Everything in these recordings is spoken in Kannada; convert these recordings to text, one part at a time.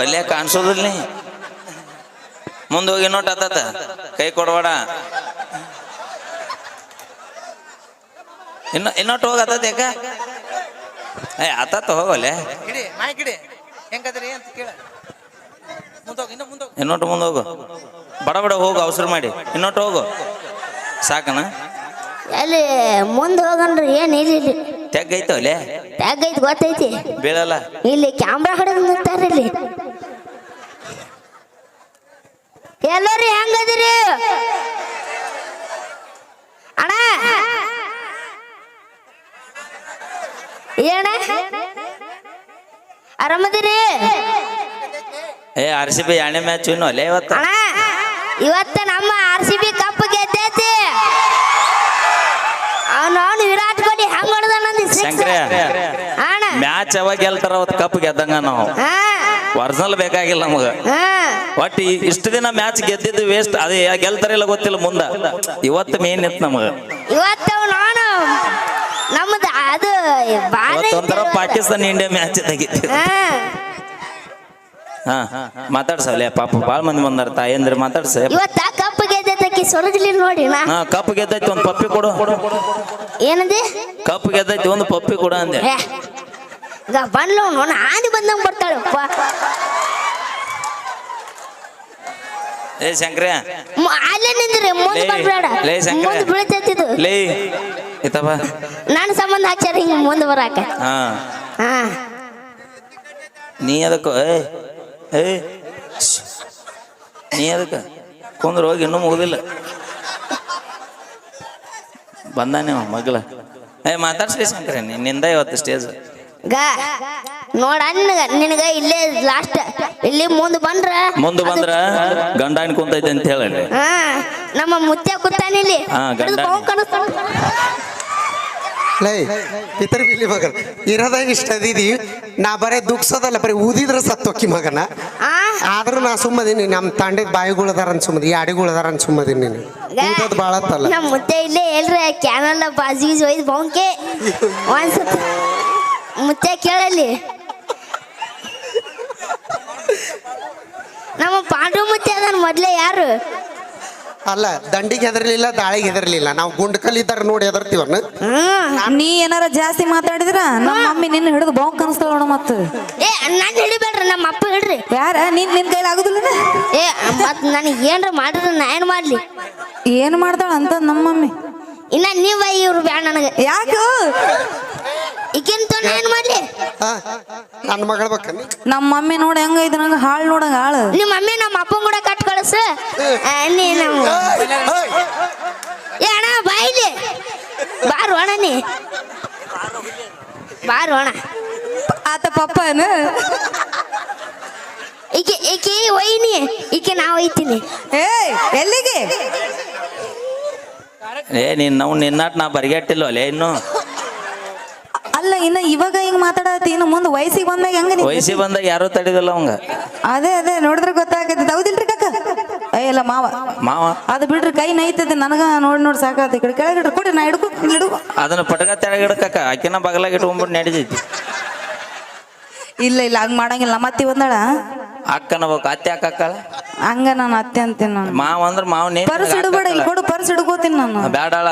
ಅಲ್ಲೇ ಕಾಣಿಸೋದಿಲ್ಲ ಮುಂದೋಗಿ ಮುಂದೆ ಹೋಗಿ ನೋಟ್ ಆತಾತ. ಕೈ ಕೊಡಬೇಡ. ಇನ್ನ ಇನ್ನೊಟ್ಟು ಹೋಗತ್ತ ಯಾಕ? ಏ ಆತಾತ ಹೋಗಲ್ಲೇ ಇಡಿ ಮಾಯ್ಕ್ ಇಡಿ ಹೆಂಗದ್ರಿ ಅಂತ ಕೇಳ. ಮುಂದೋಗ ಇನ್ನ ಮುಂದೋಗ. ಇನ್ನೊಟ್ಟು ಮುಂದೆ ಹೋಗು ಬಡ ಬಡ ಹೋಗು ಅವಸರ ಮಾಡಿ. ಇನ್ನೊಟ್ಟು ಹೋಗು. ಸಾಕನ? ಎಲ್ಲಿ ಮುಂದೆ ಹೋಗನ್ರಿ ಏನು ಇಲ್ಲಿ ಟ್ಯಾಗ್ ಐತಿ ಗೊತ್ತೈತಿ. ಬೀಳಲ್ಲ. ಇಲ್ಲಿ ಕ್ಯಾಮ್ರಾ ಹೊಡೆದು ನಿಂತಾರ ಇಲ್ಲಿ. ಎಲ್ಲರಿ ಹೆಂಗದಿರಿ? ಅಣ್ಣ. ಏನ ಆರಾಮದಿರಿ? ಏ ಆರ್ ಸಿ ಬಿ ಎರಡನೇ ಮ್ಯಾಚ್ ಇನ್ನು ಅಲ್ಲೇ ಇವತ್ತು? ಇವತ್ತ ನಮ್ಮ ಆರ್ ಸಿ ಬಿ ಕಪ್ ಗೆದ್ದೈತಿ ಅವನು ವಿರಾಟ್ ಕೊಹ್ಲಿ ಹೆಂಗ್ ಹೊಡೆದ ಅಣ್ಣ. ಮ್ಯಾಚ್ ಯಾವಾಗ ಗೆಲ್ತಾರ ಅವತ್ತು ಕಪ್ ಗೆದ್ದಂಗ ನಾವು. ಒರಿಜಿನಲ್ ಬೇಕಾಗಿಲ್ಲ ನಮಗ. ಒಟ್ಟು ಇಷ್ಟು ದಿನ ಮ್ಯಾಚ್ ಗೆದ್ದಿದ್ದು ವೇಸ್ಟ್ ಅದೇ ಗೆಲ್ತಾರ ಇಲ್ಲ ಗೊತ್ತಿಲ್ಲ ಮುಂದ. ಇವತ್ತು ಮೇನ್ ಇತ್ತು ನಮಗ. ಇವತ್ತು ನಾನು ನಮ್ದು ಅದು ಒಂಥರ ಪಾಕಿಸ್ತಾನ ಇಂಡಿಯಾ ಮ್ಯಾಚ್ ತೆಗಿತೀವಿ ಹಾ. ಹಾ. ಮಾತಾಡ್ಸಲ್ಲ ಪಾಪ. ಬಾಳ ಮಂದಿ ಬಂದಾರ ತಾಯಂದ್ರೆ ಮಾತಾಡ್ಸ. ಸೊರಗಲಿ ನೋಡಿ ನಾ. ಹಾ ಕಪ್ ಗೆದ್ದೈತಿ ಒಂದು ಪಪ್ಪಿ ಕೊಡು. ಏನಿದೆ? ಕಪ್ ಗೆದ್ದೈತಿ ಒಂದು ಪಪ್ಪಿ ಕೊಡು ಅಂದೆ. ಏ, ಈಗ ಬಂದ್ಲು ನೋಡ ಆದಿ ಬಂದಂಗ ಬರ್ತಾಳಪ್ಪ ಏ ಶಂಕ್ರ. ಮ- ಅಲ್ಲೇ ನಿಂದ್ರಿ ಮುಂದೆ ಲೇ, ಬರ್ಬೇಡ ಲೇ ಶಂಕರ. ಮುಂದೆ ಬೀಳ್ತೈತಿದು ಲೇ ಇತ್ತಪ್ಪ. ನನ್ನ ಸಂಬಂಧ ಹಚ್ಚಾರ ಹಿಂಗ ಮುಂದೆ ಬರಾಕ. ಹಾ. ಹಾ. ನೀ ಅದಕ್ಕ ಏ ಏ ಶ್ಶ್. ನೀ ಅದಕ್ಕ. ಕುಂದ್ರ ಹೋಗಿ ಇನ್ನೂ ಮುಗುದಿಲ್ಲ. ಬಂದಾನೆ ಮಗಳ. ಮಗ್ಲ ಏ ಮಾತಾಡ್ಸ್ರಿ ಶಂಕರ ನಿನ್ನಿಂದ ಇವತ್ತು ಸ್ಟೇಜ್ ಗ ನೋಡ ನಿನಗ ನಿನಗ ಇಲ್ಲೇ ಲಾಸ್ಟ್ ಇಲ್ಲಿ ಮುಂದೆ ಬಂದ್ರ? ಮುಂದೆ ಬಂದ್ರ ಗಂಡಾಣಿ ಕುಂತೈತೆ ಅಂತ ಹೇಳಿ. ಹಾ ನಮ್ಮ ಮುತ್ಯ ಕುತ್ತಾನೆ ಇಲ್ಲಿ. ಹಾ, ಗಂಡ. ಲೈ ಇತರ ಬಿಲ್ಲಿ ಮಗನ. ಇರೋದಾಗ ಇಷ್ಟ ಅದಿದಿ. ನಾ ಬರೇ ದುಃಖಸೋದಲ್ಲ ಬರೀ ಊದಿದ್ರ ಸತ್ತೋಕಿ ಮಗನ. ಆ ಆದ್ರೂ ನಾ ಸುಮ್ಮದೀನಿ ನಮ್ಮ ತಂಡದ ಬಾಯಿಗಳದಾರ ಅಂತ ಸುಮ್ಮದಿ ಅಡಿಗಳದಾರ ಅಂತ ಸುಮ್ಮದೀನಿ ನೀನು. ಊದೋದು ಭಾಳತ್ತಲ್ಲ ನಮ್ಮ ಮುತ್ತೆ ಇಲ್ಲೇ ಎಲ್ರಿ ಕ್ಯಾನಲ್ ಗೀಜು ಒಯ್ದು ಬೌಂಕೆ. ಒಂದ್ಸತಿ ಮುತ್ತೆ ಕೇಳಲ್ಲಿ. ನಮ್ಮ ಪಾಂಡು ಮುತ್ತೆ ಅದನ್ ಮೊದಲೇ ಯಾರು? ಅಲ್ಲ ದಂಡಿಗೆ ಹೆದರ್ಲಿಲ್ಲ ದಾಳಿಗೆ ಹೆದರ್ಲಿಲ್ಲ. ನಾವು ಗುಂಡ್ಕಲ್ಲಿದ್ದಾರ ನೋಡಿ ಹೆದರ್ತೀವನ್ನ ನೀ ಏನಾರ ಜಾಸ್ತಿ ಮಾತಾಡಿದ್ರ ನಮ್ಮ ಮಮ್ಮಿ ನಿನ್ನ ಹಿಡಿದು ಬಾವು ಕನಸ್ತಾಳ ನೋಡ ಮತ್ತ. ಏ ನಾನು ಹಿಡಿಬೇಡ್ರಿ ನಮ್ಮ ಅಪ್ಪ ಹಿಡ್ರಿ ಯಾರ? ನಿನ್ ನಿನ್ ಕೈಲಿ ಆಗುದಿಲ್ಲ ಏ ಮತ್ ನನಗೆ ಏನ್ರ ಮಾಡಿದ್ರೆ ನಾ ಏನ್ ಮಾಡ್ಲಿ? ಏನ್ ಮಾಡ್ತಾಳ ಅಂತ ನಮ್ಮ ಮಮ್ಮಿ ಇನ್ನ ನೀವ ಇವ್ರು ಬ್ಯಾಡ ನನಗೆ. ಯಾಕ? ಈಗಿಂತ ನಾ ಏನ್ ಮಾಡ್ಲಿ? ನನ್ನ ಮಗಳ ಬೇಕನ್ನ ನಮ್ಮ ಮಮ್ಮಿ ನೋಡ ಹೆಂಗೈತಿ ನಂಗ ಹಾಳು ನೋಡಂಗ ಹಾಳು. ನಿಮ್ಮ ಮಮ್ಮಿ ನಮ್ಮ ಅಪ್ಪನ ಕೂಡ ಕಟ್ ಕಳಿಸು. ನೀ ನಮ್ಮ ಏ ಅಣ್ಣ ಬಾಯಿಲಿ ಬಾರು ಅಣ್ಣ ನೀ. ಬಾರು ಅಣ್ಣ. ಆತ ಪಪ್ಪನ ಈಕೆ ಈಕೆ ಒಯ್ನಿ ಈಕೆ ನಾ ಒಯ್ತೀನಿ ಏ ಎಲ್ಲಿಗೆ? ಏ ನೀನ್ ನಾವು ನಿನ್ನಾಟ್ ನಾ ಬರಿಗೆಟ್ಟಿಲ್ಲ ಅಲ್ಲೇ ಇನ್ನು. ಅಲ್ಲ ಇನ್ನು ಇವಾಗ ಹಿಂಗ್ ಮಾತಾಡತ್ತಿ ಇನ್ನು ಮುಂದೆ ವಯಸ್ಸಿಗೆ ಬಂದಾಗ ಹೆಂಗ ನೀ ವಯಸ್ಸಿ ಬಂದಾಗ ಯಾರು ತಡಿದಿಲ್ಲ ಅವಂಗ. ಅದೇ ಅದೇ ನೋಡಿದ್ರೆ ಗೊತ್ತಾಗತ್ತೆ. ಹೌದಿಲ್ರಿ ಕಕ್ಕ ಏ ಇಲ್ಲ ಮಾವ. ಮಾವ? ಅದು ಬಿಡ್ರಿ ಕೈ ನೈತದೆ ನನಗ ನೋಡಿ ನೋಡಿ ಸಾಕಾತ. ಈ ಕಡೆ ಕೆಳಗಿಡ್ರಿ ಕೊಡಿ ನಾ ಹಿಡ್ಕೊ ಅದನ್ನ ಹಿಡ್ಕೊ. ಅದನ್ನ ಪಟಕ ತೆಳಗಿಡಕ್ಕ ಆಕಿನ ಬಗಲಾಗ ಇಟ್ಕೊಂಡ್ಬಿಟ್ಟು ನಡೀತೈತಿ ಇಲ್ಲ ಇಲ್ಲ ಹಂಗ ಮಾಡಂಗಿಲ್ಲ. ಮತ್ತೆ ಬಂದಾಳ ಅಕ್ಕನ ಬೇಕು ಅತ್ತೆ ಅಕ್ಕಳ ಹಂಗ ನಾನು ಅತ್ತೆ ಅಂತೀನಿ ನಾನು. ಮಾವ ಅಂದ್ರ ಮಾವ ನೇ ಪರ್ಸ್ ಹಿಡ್ಬೇಡ ಇಲ್ಲಿ ಕೊಡು ಪರ್ಸ್ ಹಿಡ್ಕೋತೀನಿ ನಾನು. ಬ್ಯಾಡಾಳ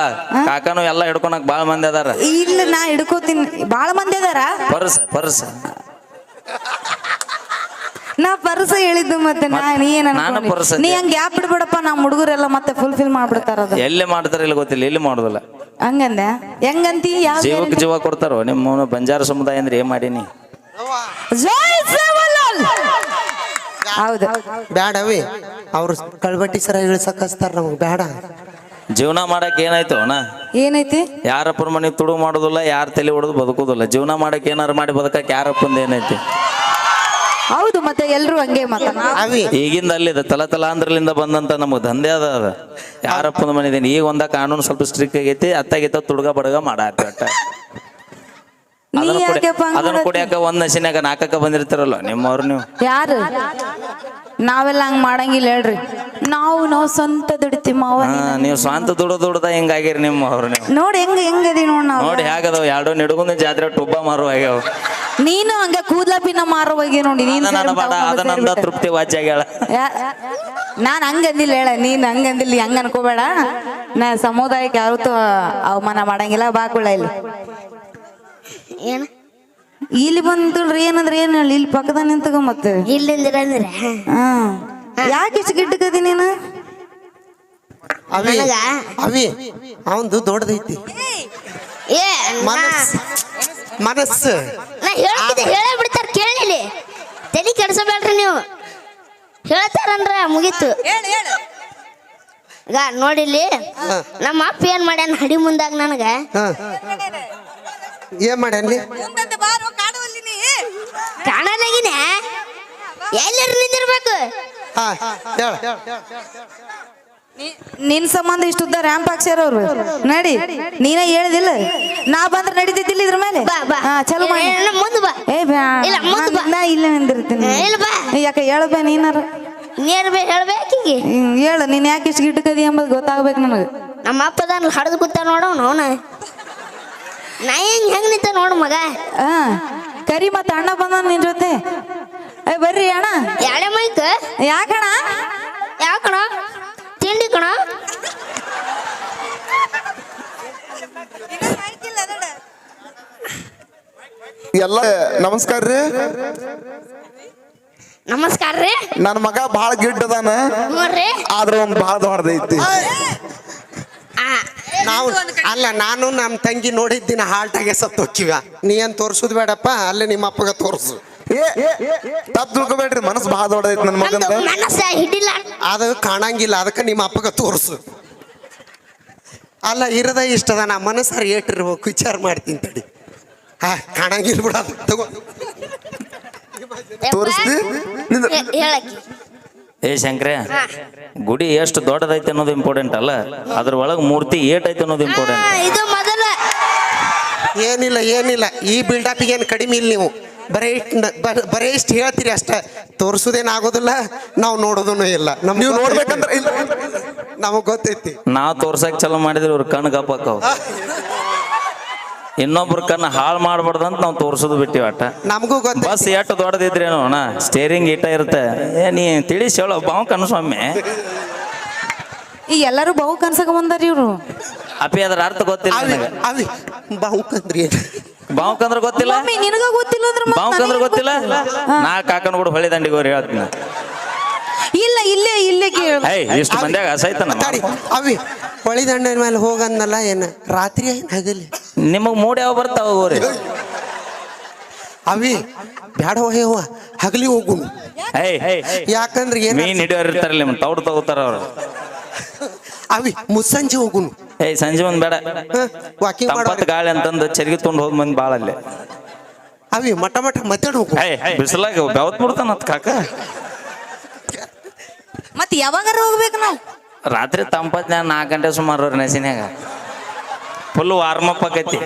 ಕಾಕನು ಎಲ್ಲ ಹಿಡ್ಕೊಳಕ್ ಬಾಳ ಮಂದಿ ಅದಾರ. ಇಲ್ಲ ನಾ ಹಿಡ್ಕೋತೀನಿ. ಬಾಳ ಮಂದಿ ಅದಾರ? Purse purse. ನಾ ಪರ್ಸ ಹೇಳಿದ್ದು ಮತ್ತೆ ನಾ ನೀ ಏನ್ ನಾನು ಅನ್ಕೊಂಡಿ? ಪರ್ಸ್ ನೀ ಹಂಗ ಗ್ಯಾಪ್ ಬಿಡ್ಬೇಡಪ್ಪ ನಮ್ಮ ಹುಡುಗರೆಲ್ಲ ಮತ್ತೆ ಫುಲ್ಫಿಲ್ ಮಾಡ್ಬಿಡ್ತಾರ ಅದು. ಎಲ್ಲಿ ಮಾಡ್ತಾರ ಇಲ್ಲ ಗೊತ್ತಿಲ್ಲ ಎಲ್ಲಿ ಮಾಡುದಿಲ್ಲ. ಹಂಗಂದೆ? ಹೆಂಗಂತಿ? ಯಾವ ಜೀವಕ್ಕೆ ಜೀವ ಕೊಡ್ತಾರೋ? ನಿಮ್ಮ ಬಂಜಾರ ಸಮುದಾಯ ಅಂದ್ರೆ ಏನ್ ಮಾಡೀನಿ? ಜೈ ಸೇವಲಾಲ್. ಹೌದು. ಬ್ಯಾಡವಿ? ಅವ್ರು ಕಳ್ಬಟ್ಟಿ ಸರ ಇಳಿಸಕಸ್ತಾರ ಹಚ್ತಾರ ನಮಗ್ ಬ್ಯಾಡ. ಜೀವನ ಮಾಡಕ್ ಏನಾಯ್ತು ಅಣ್ಣ? ಏನೈತಿ? ಯಾರಪ್ಪನ ಮನೆ ತುಡು ಮಾಡೋದಿಲ್ಲ ಯಾರ ತಲೆ ಹೊಡೆದು ಬದುಕೋದಿಲ್ಲ. ಜೀವನ ಮಾಡಕ್ ಏನಾರು ಮಾಡಿ ಬದುಕಕ್ ಯಾರಪ್ಪಂದ ಏನೈತಿ? ಹೌದು ಮತ್ತೆ ಎಲ್ರು ಹಂಗೆ ಮತ್ತ ಅವಿ. ಈಗಿಂದ ಅಲ್ಲಿದೆ ತಲ ತಲಾಂಧ್ರಲಿಂದ ಬಂದಂತ ನಮಗೆ ದಂಧೆ ಅದ ಅದ. ಯಾರಪ್ಪನ ಮನೆ ಈಗ ಒಂದ ಕಾನೂನು ಸ್ವಲ್ಪ ಸ್ಟ್ರಿಕ್ ಆಗೈತಿ ಅತ್ತಾಗಿತ್ತ ತುಡುಗ ಬಡಗ ಮಾಡಾತಿ ಒಟ್ಟ ಅದನ್ನ ಕುಡಿ ಯಾಕೆಪ್ಪ ಹಂಗ್ ಅದನ್ನ? ಕುಡಿಯಾಕ ಒಂದ್ ನಶಿನ್ಯಾಗ ನಾಲ್ಕಕ್ಕ ಬಂದಿರ್ತಾರಲ್ಲ ನಿಮ್ಮವ್ರು ನೀವು. ಯಾರು? ನಾವೆಲ್ಲ ಹಂಗ್ ಮಾಡಂಗಿಲ್ಲ ಹೇಳ್ರಿ. ನಾವು ನಾವು ಸ್ವಂತ ದುಡಿತೀವಿ ಮಾವ ಹಾ ನೀವು ಸ್ವಂತ ದುಡ ದುಡ್ದ ಹಿಂಗಾಗಿರಿ ನಿಮ್ಮ ಅವ್ರು ನೀವು. ನೋಡಿ ಹೆಂಗ ಹೆಂಗದಿ ನೋಡ್ ನಾವು. ನೋಡಿ ಹೇಗದವ ಎರಡು ನಿಡುಗುಂದ ಜಾತ್ರೆ ಟುಬ್ಬ ಮಾರು ಆಗ್ಯಾವ ನೀನು ಹಂಗ ಕೂದ್ಲ ಪಿನ್ನ ಮಾರೋ ನೋಡಿ ನೀನ್ ಅದ ನನ್ನ ಬೇಡ ಅದ ನಂದ ತೃಪ್ತಿ ವಾಚ್ ಆಗ್ಯಾಳ ನಾನು ಹಂಗಂದಿಲ್ಲ ಹೇಳ ನೀನ್ ಹಂಗಂದಿಲ್ಲ ಹಂಗ ಅನ್ಕೋಬೇಡ. ನಾ ಸಮುದಾಯಕ್ಕೆ ಯಾವತ್ತೂ ಅವಮಾನ ಮಾಡಂಗಿಲ್ಲ ಬಾಕುಳ ಇಲ್ಲಿ. ಏನ? ಇಲ್ಲಿ ಬಂದ್ರಿ ಏನಂದ್ರೆ ಏನ್ ಹೇಳಿ? ಇಲ್ಲಿ ಪಕ್ಕದ ನಿಂತಗ ಮತ್ತೆ. ಇಲ್ಲಿಂದಿರ ಅಂದ್ರೆ ಹಾ. ಯಾಕೆ ಇಷ್ಟು ಗಿಡ್ಡಕದಿ ನೀನು? ಅವಿ ನನಗ? ಅವಿ ಅವಂದು ದೊಡ್ಡದೈತಿ. ಏ ನಾ ಮನಸ್ ಮನಸ್ಸು. ನಾ ಹೇಳ್ತಿದ್ದೆ ಹೇಳೇ ಬಿಡ್ತಾರ ಕೇಳಿಲಿ ತಲೆ ಕೆಡಿಸಬೇಡ್ರಿ ನೀವು. ಹೇಳ್ತಾರಂದ್ರ ಮುಗೀತು. ಹೇಳು ಹೇಳು. ಈಗ ನೋಡಿಲ್ಲಿ ನಮ್ಮ ಅಪ್ಪ ಏನ್ ಮಾಡ್ಯಾನ ಹಡಿ ಮುಂದಾಗ ನನಗ. ಹ. ಏನ್ ಮಾಡ್ಯಾನ್ಲಿ ಮುಂದಂತೆ ಬಾರೋ ಕಾಡುವಲ್ಲಿ ನೀ. ಕಾಣಲಾಗಿನ ಎಲ್ಲರೂ ನಿಂದಿರ್ಬೇಕು. ಹಾ ಹೇಳ. ನಿನ್ ಸಂಬಂಧ ಇಷ್ಟುದ್ದ ರ್ಯಾಂಪ್ ಹಾಕ್ಸ್ಯಾರ ಅವ್ರು. ನಡಿ ನೀನೇ ಹೇಳಿದಿಲ್ಲ. ನಾ ಬಂದ್ರೆ ನಡೀತಿದ್ದಿಲ್ಲ ಇದ್ರ ಮೇಲೆ? ಬಾ ಬಾ. ಹಾ ಚಲೋ ಮಾಡಿ. ಏ, ಬಾ. ಏ ಮುಂದ್ ಬಾ. ನಾ ಇಲ್ಲ ನಿಂದಿರ್ತೀನಿ. ಇಲ್ಲ ಬಾ. ಯಾಕೆ ಹೇಳಬೇ ನೀನಾರ? ನೀರ್ ಬೇ ಹೇಳ್ಬೇಕೀಗ ಹೇಳು. ನೀನ್ ಯಾಕೆ ಇಷ್ಟು ಗಿಟ್ಟಕದಿ ಎಂಬುದು ಗೊತ್ತಾಗ್ಬೇಕು ನನಗೆ. ನಮ್ಮ ಅಪ್ಪದ ಹಡದು ಕೂತ ನೋಡೋಣ ಅವನ. ನಾ ಹೆಂಗ್ ಹೆಂಗ್ ನಿಂತ ನೋಡು ಮಗ. ಹಾ ಕರಿ ಮತ್ತೆ ಅಣ್ಣ ಬಂದ ನಿನ್ ಜೊತೆ. ಏ ಬರ್ರಿ ಅಣ್ಣ. ಯಾಳೆ ಮೈಕ್? ಯಾಕಣ ಯಾಕಣ ತಿಂಡಿ ಕಣ? ಎಲ್ಲ ನಮಸ್ಕಾರ ರೀ. ನಮಸ್ಕಾರ ರೀ. ನನ್ನ ಮಗ ಬಹಳ ಗಿಡ್ಡ ಅದಾನ. ನೋಡ್ರಿ ಆದ್ರ ಒಂದ್ ಭಾಳ ದೊಡ್ಡದೈತಿ. ಆ, ನಾವು ಅಲ್ಲ ನಾನು ನಮ್ಮ ತಂಗಿ ನೋಡಿದ್ದಿನ ಹಾಲ್ಟಾಗೆ ಸತ್ತು ಹೋಕ್ಕಿವ. ನೀ ಏನ್ ತೋರ್ಸುದ್ ಬೇಡಪ್ಪ ಅಲ್ಲೇ ನಿಮ್ಮ ಅಪ್ಪಗ ತೋರ್ಸು. ತಪ್ಪು ತಿಳ್ಕೊಬೇಡ್ರಿ ಮನಸ್ಸು ಬಹಳ ದೊಡ್ಡದೈತಿ ನನ್ನ ಮಗನ ಮಗಂದ ಮನಸ್ಸ ಹಿಡಿಲ್ಲ ಅದು ಕಾಣಂಗಿಲ್ಲ ಅದಕ್ಕೆ ನಿಮ್ಮ ಅಪ್ಪಗ ತೋರ್ಸು. ಅಲ್ಲ ಇರದ ಇಷ್ಟದ ನಾ ಮನಸ್ಸಾರ ಏಟಿರ್ಬೇಕು ವಿಚಾರ ಮಾಡ್ತೀನಿ ತಡಿ. ಹಾ ಕಾಣಂಗಿಲ್ಲ ಬಿಡ ಅದು ತಗೋ. ತೋರಿಸ್ತಿ? ನಿಂದ ಏ ಶಂಕ್ರೆ. ಗುಡಿ ಎಷ್ಟು ದೊಡ್ಡದೈತೆ ಅನ್ನೋದು ಇಂಪಾರ್ಟೆಂಟ್ ಅಲ್ಲ? ಅದ್ರ ಒಳಗೆ ಮೂರ್ತಿ ಏಟ್ ಐತೆ ಅನ್ನೋದು ಇಂಪಾರ್ಟೆಂಟ್ ಇದು ಮೊದಲ. ಏನಿಲ್ಲ ಏನಿಲ್ಲ. ಈ ಬಿಲ್ಡಪ್ಗೆ ಏನು ಕಡಿಮೆ ಇಲ್ಲ ನೀವು. ಬರೇ ಇಷ್ಟ್ ನ- ಬ- ಬರೀ ಇಷ್ಟು ಹೇಳ್ತೀರಿ ಅಷ್ಟೇ. ತೋರ್ಸುದೇನ್ ಆಗೋದಿಲ್ಲ ನಾವು ನೋಡೋದೂ ಇಲ್ಲ. ನಮ್ ನೀವು. ನೋಡ್ಬೇಕಂದ್ರೆ ಇಲ್ಲ. ನಮಗ್ ಗೊತ್ತೈತಿ. ನಾವು ತೋರ್ಸಕ್ ಚಲೋ ಮಾಡಿದ್ರೆ ಇವ್ರ ಕಣ್ಣು ಇನ್ನೊಬ್ರ ಕಣ್ಣು ಹಾಳು ಮಾಡ್ಬಾರ್ದಂತ ನಾವು ತೋರ್ಸೋದು ಬಿಟ್ಟಿವಿ ನಮಗೂ ಗೊತ್ತ ಬಸ್ ಎಷ್ಟು ದೊಡ್ಡದಿದ್ರೇನು ಅಣ್ಣ ಸ್ಟೇರಿಂಗ್ ಇಟ್ಟ ಇರುತ್ತೆ. ಏ ನೀ ತಿಳಿಸಿ ಹೇಳೋ ಬಾವು ಕಣ್ಣು ಸ್ವಾಮಿ ಈ ಎಲ್ಲರೂ ಬಹು ಕನ್ಸಕ ಬಂದಾರ ಇವ್ರು. ಅಪ್ಪಿ ಅದ್ರ ಅರ್ಥ ಗೊತ್ತಿಲ್ಲ ಅವಿ ನನಗೆ. ಬಾವುಕಂದ್ರಿ ಬಾವುಕಂದ್ರ ಗೊತ್ತಿಲ್ಲ? ಮಮ್ಮಿ ನಿನಗ ಗೊತ್ತಿಲ್ಲ ಅಂದ್ರೆ ಮತ್ತ್ ಬಾವುಕಂದ್ರ ನನಗೆ ಗೊತ್ತಿಲ್ಲ? ನಾ ಕಾಕನ ಕೂಡ ಹೊಳೆ ದಂಡಿಗೆ ಹೋಗಿ ಹೇಳ್ತೀನಿ. ಇಲ್ಲ ಇಲ್ಲೇ ಇಲ್ಲೇ ಕೇಳಿ. ಏಯ್ ಇಷ್ಟು ಮಂದ್ಯಾಗ ಅಸೈತನ ತಡಿ ಅವಿ ಹೊಳಿ ದಂಡದ ಮೇಲೆ ಹೋಗಂದಲ್ಲ ಏನ ರಾತ್ರಿ ಏನ್ ಹಗಲಿ? ನಿಮಗ್ ಮೂಡ್ ಯಾವ ಬರ್ತಾವ ಹೋಗ್ರಿ ಅವಿ ಬ್ಯಾಡ ಹೇವ ಹಗಲಿ ಹೋಗು ಏಯ್ ಯಾಕಂದ್ರೆ ಏನ್ ಮೀನ್ ಹಿಡಿಯೋರ್ ಇರ್ತಾರಲ್ಲ ನಿಮ್ ತೌಡ್ ತಗೋತಾರ ಅವ್ರು. ಅವಿ ಮುಸ್ಸಂಜೆ ಹೋಗುನು. ಏ ಸಂಜೆ ಒಂದ್ ಬೇಡ. ವಾಕಿಂಗ್ ಮಾಡೋ ತಂಪತ್ ಗಾಳಿ ಅಂತಂದು ಚರಿಗೆ ತೊಗೊಂಡು ಹೋದ್ ಮಂದಿ ಬಾಳ ಅಲ್ಲಿ. ಅವಿ ಮಠ ಮಠ ಮತ್ತಾಡ ಹೋಗು. ಏಯ್ ಬಿಸಿಲಾಗ ಬೆವತ್ ಬಿಡ್ತಾನ ಅತ್ ಕಾಕ. ಮತ್ತೆ ಯಾವಾಗಾರ ಹೋಗ್ಬೇಕು ನಾವು? ರಾತ್ರಿ ತಂಪತ್ನ್ಯಾಗ ನಾಲ್ಕು ಗಂಟೆ ಸುಮಾರು ನೆಸಿನ್ಯಾಗ. ಫುಲ್ ವಾರ್ಮ್ ಅಪ್ ಆಕೈತಿ.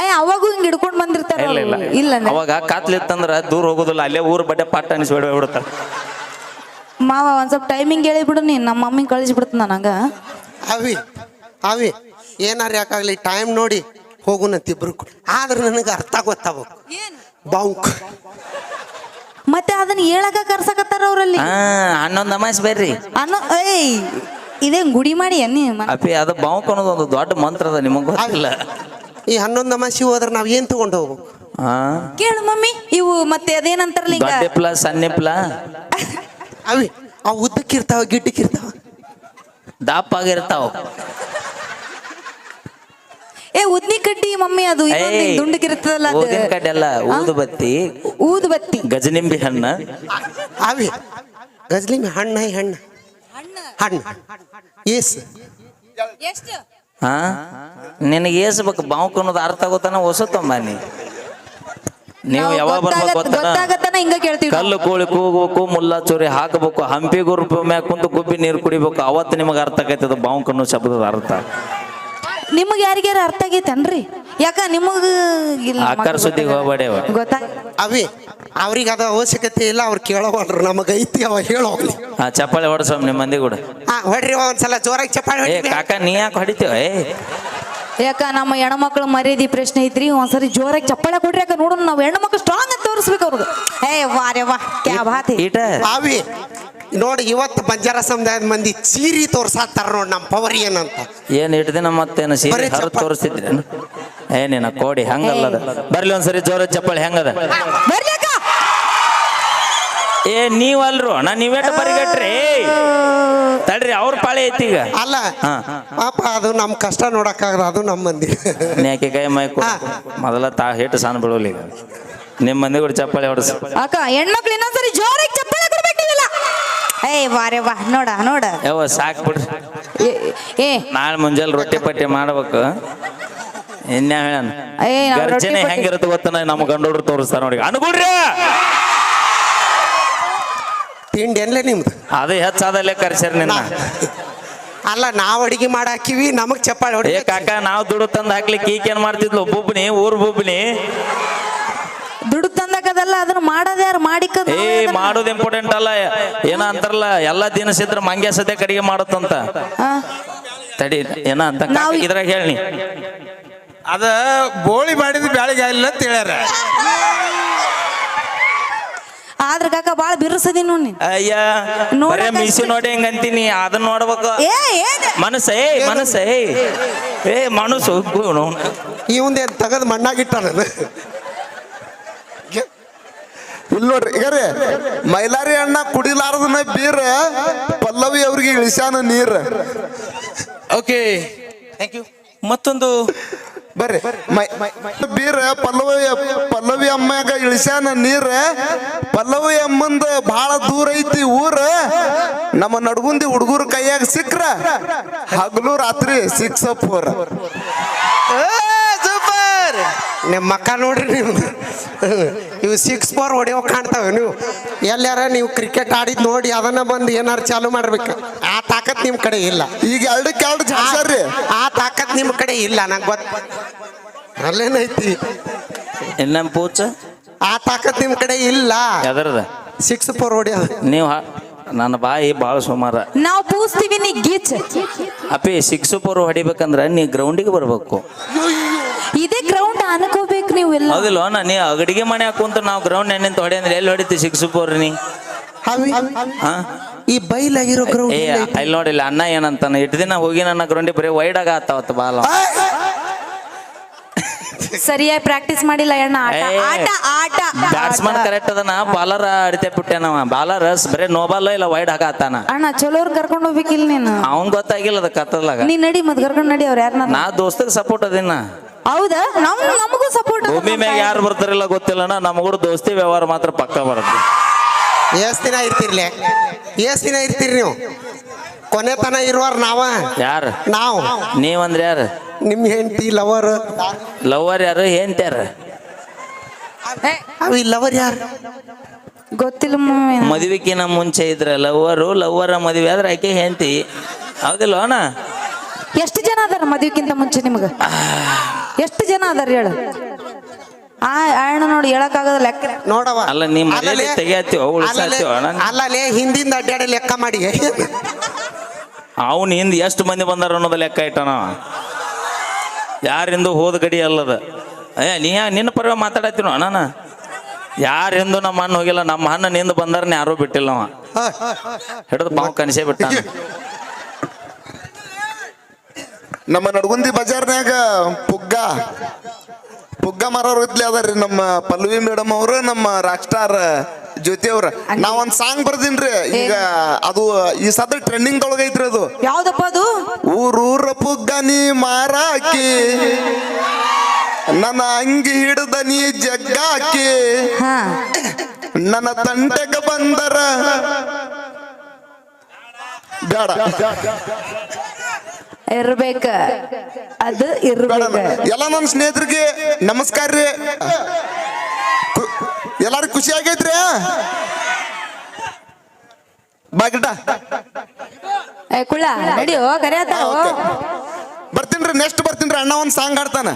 ಅಯ್ಯ ಅವಾಗೂ ಹಿಂಗ್ ಹಿಡ್ಕೊಂಡ್ ಬಂದಿರ್ತಾರ ಇಲ್ಲ ಇಲ್ಲ. ಇಲ್ಲ ಅವಾಗ ಕತ್ಲಿತ್ತಂದ್ರ ದೂರ ಹೋಗುದಿಲ್ಲ ಅಲ್ಲೇ ಊರ್ ಬಡ್ಡೆ ಪಾಟ್ ಅನಿಸಿ ಬಿಡ್ತಾರ. ಮಾವ ಒಂದ್ ಸ್ವಲ್ಪ ಟೈಮಿಂಗ್ ಹೇಳಿ ಬಿಡು ನೀನ್ ನಮ್ಮ ಮಮ್ಮಿ ಕಳಿಸಿ ಬಿಡ್ತ ನನಗ ಅವಿ ಅವಿ ಏನಾರ ಯಾಕಾಗ್ಲಿ ಟೈಮ್ ನೋಡಿ ಹೋಗುನಂತಿಬ್ರು ಆದ್ರೆ ನನಗೆ ಅರ್ಥ ಗೊತ್ತಾಗಬೇಕು. ಬಾವುಕ್ ಮತ್ತೆ ಅದನ್ನ ಹೇಳಕ ಕರ್ಸಕತ್ತಾರ ಅವ್ರಲ್ಲಿ? ಹಾ ಹನ್ನೊಂದು ಅಮಾಸ್ ಬರ್ರಿ ಅನ್ನೋ ಏಯ್ ಇದೇನ್ ಗುಡಿ ಮಾಡಿ ಅನ್ನಿ ಅಪ್ಪಿ ಅದು ಬಾವುಕ್ ಅನ್ನೋದು ಒಂದು ದೊಡ್ಡ ಮಂತ್ರ ಅದ ನಿಮಗ್ ಗೊತ್ತಿಲ್ಲ. ಈ ಹನ್ನೊಂದು ಅಮಾಸಿ ಹೋದ್ರೆ ನಾವ್ ಏನ್ ತಗೊಂಡು ಹೋಗ್ಬೇಕು? ಹಾ ಕೇಳು ಮಮ್ಮಿ ಇವು ಮತ್ತೆ ಅದೇನಂತಾರಲ್ಲ ಈಗ? ಸಣ್ಣಿಪ್ಲ ಅವಿ ಆ ಉದ್ದಕ್ಕಿರ್ತಾವ ಗಿಡ್ಡಕ್ಕಿರ್ತಾವ ದಾಪ್ ಆಗಿರ್ತಾವ ಏ ಉದ್ನಿ ಕಡ್ಡಿ ಮಮ್ಮಿ ಅದು ಇನ್ನೊಂದ್ ಹಿಂಗ್ ದುಂಡಗಿರ್ತದಲ್ಲ ಅದು. ಊದಿನ ಕಡ್ಡಿ ಅಲ್ಲ ಊದು ಬತ್ತಿ. ಊದು ಬತ್ತಿ. ಗಜನಿಂಬಿ ಹಣ್ಣ. ಅವಿ ಗಜ್ಲಿ ಹಣ್ಣ. ಹಣ್ಣ. ಹಣ್ಣು. ಏಸ್. ಹಾ ನಿನಗೆ ಏಸ್ಬೇಕು ಬಾವುಕ ಅನ್ನೋದು ಅರ್ಥ ಆಗೋತನ ಹೊಸತಮ್ಮ ನೀ. ನೀವು ಯಾವಾಗ ಬರ್ಬೇಕು ಗೊತ್ತಾಗತ್ತನ ಹಿಂಗ ಕೇಳ್ತೀವಿ ಕಲ್ಲು ಕೋಳಿ ಕೂಗಬೇಕು ಮುಲ್ಲಾ ಚೋರಿ ಹಾಕಬೇಕು ಹಂಪಿ ಗುರುಪ ಮ್ಯಾಗ ಕುಂತು ಗುಬ್ಬಿ ನೀರು ಕುಡಿಬೇಕು ಅವತ್ತು ನಿಮಗೆ ಅರ್ಥ ಆಗೈತೆ ಅದು ಬಾವುಕ ಅನ್ನೋ ಶಬ್ದದ ಅರ್ಥ. ನಿಮ್ಗೆ ಯಾರಿಗ್ಯಾರ ಅರ್ಥ ಆಗೈತೇನ್ರಿ? ಯಾಕ ನಿಮಗೆ ಹೋಗಬೇಡ ಆಕಾರ ಸುದ್ದಿಗೆ ಹೋಗ್ಬೇಡವ. ಗೊತ್ತಾ ಅವಿ ಅವ್ರಿಗೆ ಅದ ಅವಶ್ಯಕತೆ ಇಲ್ಲ ಅವ್ರು ಕೇಳೋವಲ್ರು ನಮಗೈತಿ ಐತಿ ಅವ ಹೇಳೋಗ್ಲಿ. ಆ ಚಪ್ಪಾಳೆ ಹೊಡ್ಸ್ವಾಮಿ ನಿಮ್ಮ ಮಂದಿ ಕೂಡ. ಹಾ ಹೊಡ್ರಿ ಒಂದ್ಸಲ ಜೋರಾಗಿ ಚಪ್ಪಾಳೆ ಏ ಹೊಡ್ರಿ ಕಾಕ ನೀ ಯಾಕೆ ಹೊಡಿತೀವ ಏ. ಯಾಕ ನಮ್ಮ ಹೆಣ್ಮಕ್ಳು ಮರ್ಯಾದಿ ಪ್ರಶ್ನೆ ಐತ್ರಿ. ಒಂದ್ಸರಿ ಜೋರಾಗಿ ಚಪ್ಪಾಳೆ ಕೊಡ್ರಿ ಯಾಕ ನೋಡೋಣ ನಾವು ಹೆಣ್ಮಕ್ಳು ಸ್ಟ್ರಾಂಗ್ ಅಂತ ತೋರಿಸ್ಬೇಕು ಅವ್ರಿಗೆ. ಏ ವಾರೆ ವಾ. ಕ್ಯಾ ಬಾತ್? ಹೈ. ಈಟ ಅವಿ ನೋಡಿ ಇವತ್ತು ಬಂಜಾರ ಸಮುದಾಯದ ಮಂದಿ ಚೀರಿ ತೋರ್ಸಾತಾರ ನೋಡಿ ನಮ್ಮ ಪವರ್ ಏನಂತ. ಏನ್ ಇಟ್ ದಿನ ಮತ್ತೇನು ಸೀರೆ ಬರೀ ತೋರಿಸ್ತಿದ್ರೇನು ಏನೇನ ಕೋಡಿ ಹಂಗಲ್ಲದ. ಬರ್ಲಿ ಒಂದ್ಸರಿ ಜೋರ ಚಪ್ಪಳಿ ಹೆಂಗದ? ಏ ನೀವಲ್ರು ಅಣ್ಣ ನೀವೇಟ ಬರಿಗಟ್ರಿ. ತಡ್ರಿ ಅವ್ರ ಪಾಳೆ ಐತಿ ಈಗ. ಅಲ್ಲ ಹಾ. ಪಾಪ ಅದು ನಮ್ಮ ಕಷ್ಟ ನೋಡಕ್ಕಾಗದ ಅದು ನಮ್ಮ ಮಂದಿ. ನ್ಯಾಕೆ ಕೈ ಮೈ ಕೊಡು. ಮೊದಲ ತಾ ಹಿಟ್ಟು ಸಣ್ಣ ಬಿಡೋಲಿ ಈಗ. ನಿಮ್ಮ ಮಂದಿ ಕೂಡ ಚಪ್ಪಾಳೆ ಹೊಡ್ಸ. ಅಕ್ಕ ಹೆಣ್ಮಕ್ಳು ಇನ್ನೊಂದ್ಸರಿ ಜೋರಾಗಿ ಚಪ್ಪಾಳೆ ಕೊಡ್ಬೇಕಿಲ್ಲ ಏ ವಾರೆ ವಾ ನೋಡ ನೋಡ. ಯಾವ ಸಾಕ್ ಬಿಡ್ರಿ. ಏ- ನಾಳೆ ಮುಂಜಾನೆ ರೊಟ್ಟಿ ಪಟ್ಟಿ ಮಾಡ್ಬೇಕು. ಇನ್ಯಾ ಹೇಳ ಏ, ಗರ್ಜನೆ ಹೆಂಗಿರುತ್ತೆ ಗೊತ್ತ ನಮ್ಮ ಗಂಡೋಡ್ರು ತೋರಿಸ್ತಾರ ನೋಡಿ ಅನ್ಕೊಡ್ರಿ ತಿಂಡಿ ಏನ್ಲೇ ನಿಮ್ದು? ಅದು ಹೆಚ್ಚಾದಲ್ಲೇ ಕರ್ಸ್ಯಾರ ನಿನ್ನ. ಅಲ್ಲ ನಾವು ಅಡಿಗೆ ಮಾಡಾಕಿವಿ ನಮಗ್ ಚಪ್ಪಾಳೆ ಹೊಡಿ ಕಾಕ ನಾವು ದುಡ್ಡು ತಂದು ಹಾಕ್ಲಿಕ್ಕೆ ಈಕ ಏನ್ ಮಾಡ್ತಿದ್ಲು? ಬುಬ್ನಿ ಊರ್ ಬುಬ್ನಿ. ದುಡ್ಡು ತಂದಾಕದಲ್ಲ ಅದನ್ನ ಮಾಡೋದ್ಯಾರು ಮಾಡಿಕ ಏ ಮಾಡೋದು ಇಂಪಾರ್ಟೆಂಟ್ ಅಲ್ಲ. ಏನ ಅಂತಾರಲ್ಲ ದಿನ ಸಿದ್ರ ಮಂಗ್ಯ ಸದ್ಯ ಕಡಿಗೆ ಮಾಡುತ್ತಂತ. ತಡಿ ಏನ ಅಂತ ಕಾಕ ನಾವ್- ಇದ್ರಾಗ ಹೇಳಿ ಅದ ಬೋಳಿ ಮಾಡಿದ ಬ್ಯಾಳಿಗೆ ಆಗಿಲ್ಲ ಅಂತ ಹೇಳ್ಯಾರ. ಆದ್ರ ಕಾಕ ಬಾಳ ಬಿರುಸದಿ ನೋಡಿ ಅಯ್ಯ ನೋಡಿ ಮೀಸಿ ನೋಡಿ ಹೆಂಗಂತೀನಿ ಅದನ್ನ ನೋಡ್ಬೇಕು. ಏ ಏನ್? ಮನಸ್ಸ ಏ ಮನಸ್ಸ ಏ ಏ ಮನಸ್ಸು ಇವಂದೇ ತಗದ್ ಮಣ್ಣಾಗಿಟ್ಟಾರ ಮಣ್ಣಾಗಿಟ್ಟಾನ ಇಲ್ಲಿ ನೋಡ್ರಿ ಈಗ ರೀ ಮೈಲಾರಿ ಅಣ್ಣ ಕುಡಿಲಾರದನ್ನ ಬೀರ ಪಲ್ಲವಿ ಅವ್ರಿಗೆ ಇಳಿಸ್ಯಾನ ನೀರ್. ಓಕೆ ಥ್ಯಾಂಕ್ ಯು ಮತ್ತೊಂದು ಬರ್ರಿ. ಬೀರ ಪಲ್ಲವಿ ಪಲ್ಲವಿ ಅಮ್ಮಗ ಇಳಿಸ್ಯಾನ ನೀರ. ಪಲ್ಲವಿ ಅಮ್ಮಂದ ಬಹಳ ದೂರ ಐತಿ ಊರ. ನಮ್ಮ ನಡ್ಗುಂದಿ ಹುಡುಗರು ಕೈಯಾಗ ಸಿಕ್ಕ್ರ ಹಗಲು ರಾತ್ರಿ ಸಿಕ್ಸ್ ಫೋರ್ ನಿಮ್ಮ ಮಕ್ಕ ನೋಡ್ರಿ ನೀವು. ಇವು ಸಿಕ್ಸ್ ಫೋರ್ ಹೊಡೆಯೋ ಕಾಣ್ತಾವೆ ನೀವು. ಎಲ್ಲಾರ ನೀವು ಕ್ರಿಕೆಟ್ ಆಡಿದ್ ನೋಡಿ ಅದನ್ನ ಬಂದು ಏನಾರು ಚಾಲು ಮಾಡ್ಬೇಕು. ಆ ತಾಕತ್ ನಿಮ್ ಕಡೆ ಇಲ್ಲ. ಈಗ ಎರಡಕ್ಕೆ ಎರಡು ಜಾಸ್ತಿ ಆ ತಾಕತ್ ನಿಮ್ ಕಡೆ ಇಲ್ಲ ನಂಗೆ ಗೊತ್ತ ಅಲ್ಲೇನೈತಿ? ಇನ್ನ ಪೂಚ? ಆ ತಾಕತ್ ನಿಮ್ ಕಡೆ ಇಲ್ಲ. ಎದರದ ಸಿಕ್ಸ್ ಫೋರ್ ಹೊಡೆಯೋದು. ನೀವು ನನ್ನ ಬಾಯಿ ಭಾಳ ಸುಮಾರ. ನಾವು ಪೂಸ್ತೀವಿ ನೀ ಗೀಚ್. ಅಪ್ಪಿ ಸಿಕ್ಸ್ ಫೋರ್ ಹೊಡಿಬೇಕಂದ್ರ ನೀ ಗ್ರೌಂಡಿಗೆ ಬರ್ಬೇಕು. ಅನ್ಕೋಬೇಕು ನೀವು ಎಲ್ಲ. ಹೌದಿಲ್ಲ ನಾ ನೀ ಅಗಡಿಗೆ ಮನೆ ಹಾಕುಂತ ನಾವು ಗ್ರೌಂಡ್ ನೆನೆ ಹೊಡೆ ಅಂದ್ರೆ ಎಲ್ಲಿ ಹೊಡಿತಿ ಸಿಕ್ಸ್ ಫೋರ್ ನೀ? ಅವಿ ಹಾ? ಈ ಬೈಲಾಗಿರೋ ಏ ಗ್ರೌಂಡ್ ಅಲ್ಲಿ ನೋಡಿಲ್ಲ ಅಣ್ಣ ಏನಂತಾನ ಇಟ್ಟು ದಿನ ಹೋಗಿ ನನ್ನ ಗ್ರೌಂಡಿಗೆ ಬರೀ ವೈಡ್ ಆಗ ಬಾಲಾ. ಬಾಲ ಸರಿಯಾಗಿ ಪ್ರಾಕ್ಟೀಸ್ ಮಾಡಿಲ್ಲ ಅಣ್ಣ ಆಟ ಏ, ಆಟ ಆಟ. ಬ್ಯಾಟ್ಸ್ಮನ್. ಕರೆಕ್ಟ್ ಅದನ ಬಾಲರ್ ಅಡಿತೆ ಬಿಟ್ಟೆನವ ಬಾಲರ್ ಬರೀ ನೋ ಬಾಲ್ ಇಲ್ಲ ವೈಡ್ ಹಾಕತ್ತಾನ ಅಣ್ಣ ಚಲೋರ್ ಕರ್ಕೊಂಡು ಹೋಗ್ಬೇಕಿಲ್ಲ ನೀನು. ಅವನ್ ಗೊತ್ತಾಗಿಲ್ಲ ಅದ ಕತ್ತಲಾಗ ನೀ ನಡಿ ಮತ್ ಕರ್ಕೊಂಡು ನಡಿ ಅವ್ರು ಯಾರನ್ನ ನಾ ದೋಸ್ತಗ್ ಸಪೋರ್ಟ್ ಅದಿನ ಹೌದಾ? ನಮ್ ನಮಗೂ ಸಪೋರ್ಟ್ ಭೂಮಿ ಮ್ಯಾಗ ಯಾರು ಬರ್ತಾರಿಲ್ಲ ಗೊತ್ತಿಲ್ಲನ ನಮಗೂ ದೋಸ್ತಿ ವ್ಯವಹಾರ ಮಾತ್ರ ಪಕ್ಕ ಬರುತ್ತೆ ಎಷ್ಟ್ ದಿನ ಇರ್ತಿರ್ಲಿ? ಎಷ್ಟ್ ದಿನ ಇರ್ತೀರಿ ನೀವು? ಕೊನೆ ತನ ಇರುವಾರ ನಾವ? ಯಾರು? ನಾವು. ನೀವಂದ್ರೆ ಯಾರು? ನಿಮ್ ಹೆಂಡತಿ ಲವರ್? ಲವರ್ ಯಾರು ಏನ್ತ್ಯಾರ ಅವಿ ಲವರ್ ಯಾರು? ಗೊತ್ತಿಲ್ಲ ಮಮ್ಮಿ ಮದುವೆಕಿನ ಮುಂಚೆ ಇದ್ರೆ ಲವ್ವರು ಲವರ ಮದುವೆ ಆದ್ರೆ ಆಕೆ ಹೆಂಡತಿ. ಹೌದಿಲ್ಲ ಅಣ್ಣ? ಎಷ್ಟು ಜನ ಅದಾರ ಮದುವೆಕ್ಕಿಂತ ಮುಂಚೆ ನಿಮ್ಗ? ಎಷ್ಟು ಜನ ಅದಾರ ಹೇಳು? ಆ ಅಣ್ಣ ನೋಡಿ ಹೇಳಕ್ಕಾಗದ ಲೆಕ್ಕ. ನೋಡವ ಅಲ್ಲ, ನೀ ಮನೇಲಿ? ಅಲ್ಲಲೇ ಹಿಂದಿಂದ ಅಡ್ಡಾಡಿ ಲೆಕ್ಕ ಮಾಡಿ. ಅವನ್ ಹಿಂದ್ ಎಷ್ಟು ಮಂದಿ ಬಂದಾರ ಅನ್ನೋದು ಲೆಕ್ಕ ಇಟ್ಟನ. ಯಾರಿಂದು ಹೋದ ಗಡಿ ಅಲ್ಲದ. ಏ ನೀ ನಿನ್ನ ಪರವಾಗಿ ಮಾತಾಡತ್ತೀನೋ ಅಣ್ಣ ಯಾರಿಂದು ನಮ್ಮ ಅಣ್ಣ ಹೋಗಿಲ್ಲ ನಮ್ಮ ಅಣ್ಣ ನಿಂದ ಬಂದಾರನ್ನ ಯಾರೂ ಬಿಟ್ಟಿಲ್ಲ ಅವ. ಹಿಡಿದು ಕನಸೇ ಬಿಟ್ಟ ನಮ್ಮ ನಡಗುಂದಿ ಬಜಾರ್ನ್ಯಾಗ ಪುಗ್ಗ ಪುಗ್ಗ ಮಾರೋರು ಇದ್ಲಿ ಅದಾರ್ರಿ ನಮ್ಮ ಪಲ್ವಿ ಮೇಡಮ್ ಅವರು ನಮ್ಮ ರಾಕ್ ಸ್ಟಾರ್ ಜ್ಯೋತಿ ಅವ್ರ. ನಾವ್ ಒಂದ್ ಸಾಂಗ್ ಬರ್ದಿನ್ರಿ ಈಗ ಅದು ಈ ಸದ ಟ್ರೆಂಡಿಂಗ್ ಐತ್ರಿ ಅದು. ಯಾವ್ದಪ್ಪ ಅದು? ಊರೂರ ಪುಗ್ಗ ನೀ ಮಾರಾಕಿ ನನ್ನ ಅಂಗಿ ಹಿಡ್ದ ನೀ ಜಗ್ಗಾಕಿ ನನ್ನ ತಂಟೆಗ ಬಂದರ. ಬೇಡ. ಇರ್ಬೇಕ. ಅದು ಇರ್ಬೇಕ. ಎಲ್ಲ ನನ್ನ ಸ್ನೇಹಿತರಿಗೆ ನಮಸ್ಕಾರ ರೀ. ಎಲ್ಲಾರು ಖುಷಿ ಆಗೈತ್ರಿ? ಬಾಗಿಟ ಏ ಕುಳ್ಳ ನಡಿಯೋ ಕರೆಯತ್ತಾರ ಬರ್ತೀನ್ರಿ ನೆಕ್ಸ್ಟ್ ಬರ್ತೀನ್ರಿ ಅಣ್ಣ ಒಂದು ಸಾಂಗ್ ಹಾಡ್ತಾನ.